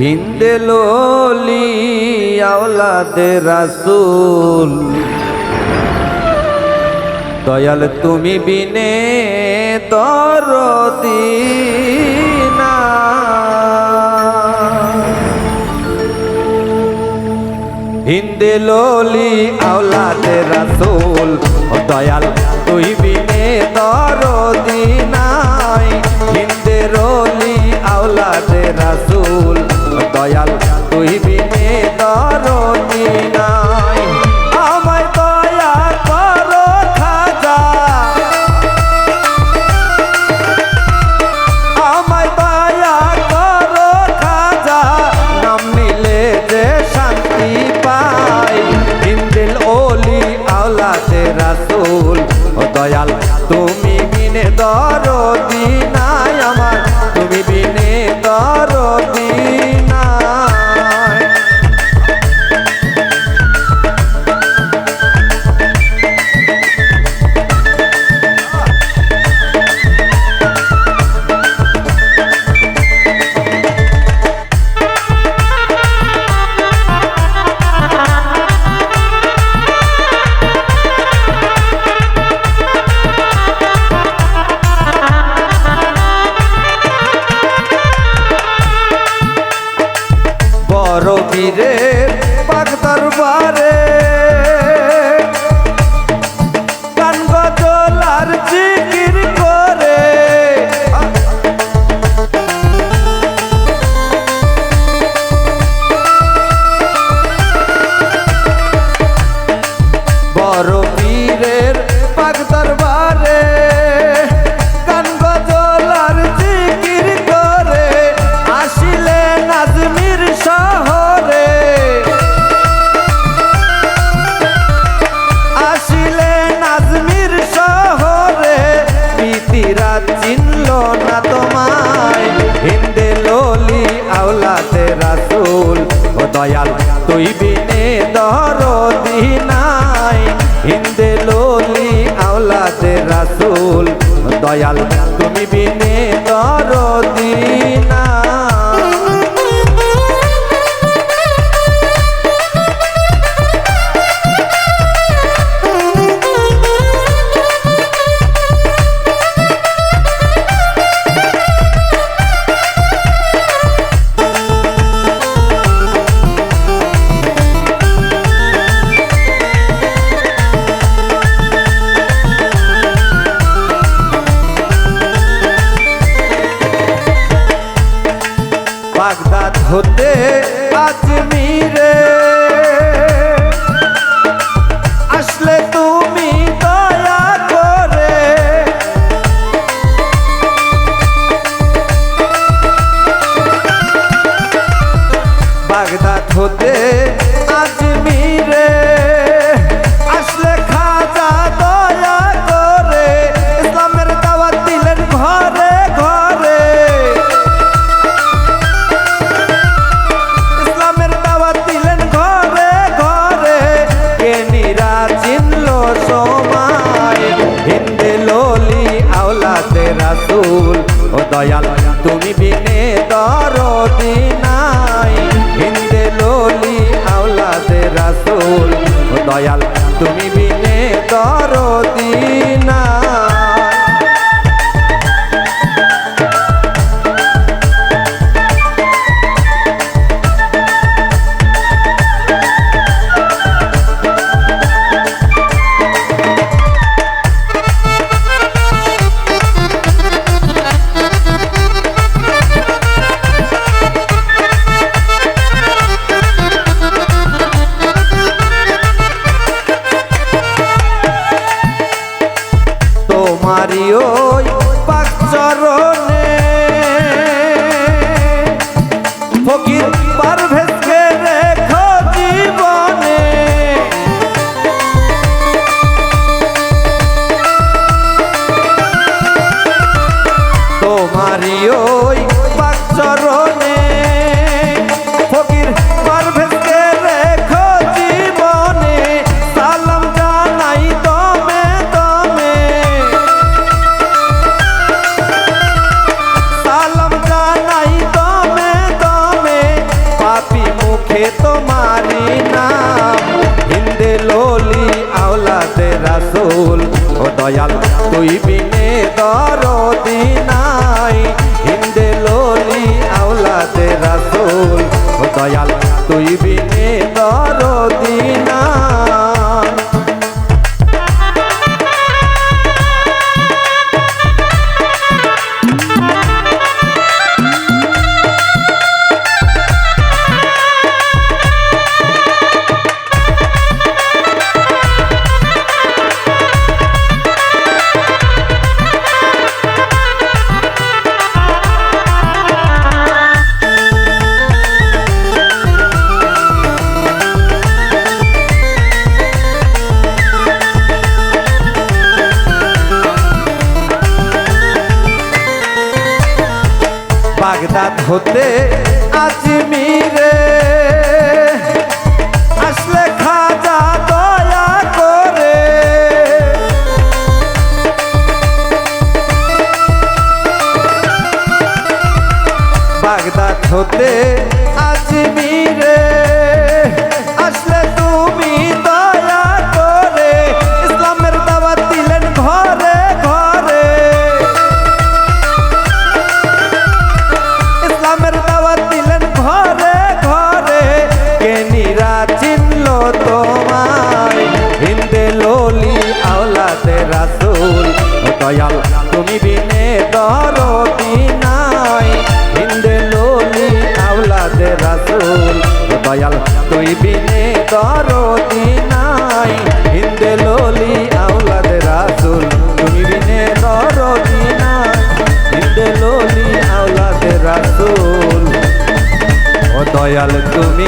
হিন্দে লোলি, আওলাদে রাসুল। দয়াল তুমি বিনে তর হিন্দে লোলি, আওলাদে রাসুল। দয়াল, তুই বিনে menina. পারে কানগজলার জিকির করে, আসিলে নাজমির শহরে। আসিলে নাজমির শহরে প্রীতিরা চিনল না তোমায়। হিন্দে তুই রাসুল দয়াল তুমি বিনে দরদিনা হতে রসুল ও দয়াল তুমি বিনে দরদি নাই। হিন্দে লোলি আওলাদে রসুল ও দয়াল রাখে তোমারি নাম। হিন্দে লোলি, আওলাদে রাসুল। ও দয়াল, তুই বিনে দরদি নাই। হিন্দে লোলি, আওলাদে রাসুল। ও দয়াল, তুই বিনে হতে আজমিরে আসলে খাজা দয়া করে। বাগদাদ হতে আজমিরে দয়াল তুমি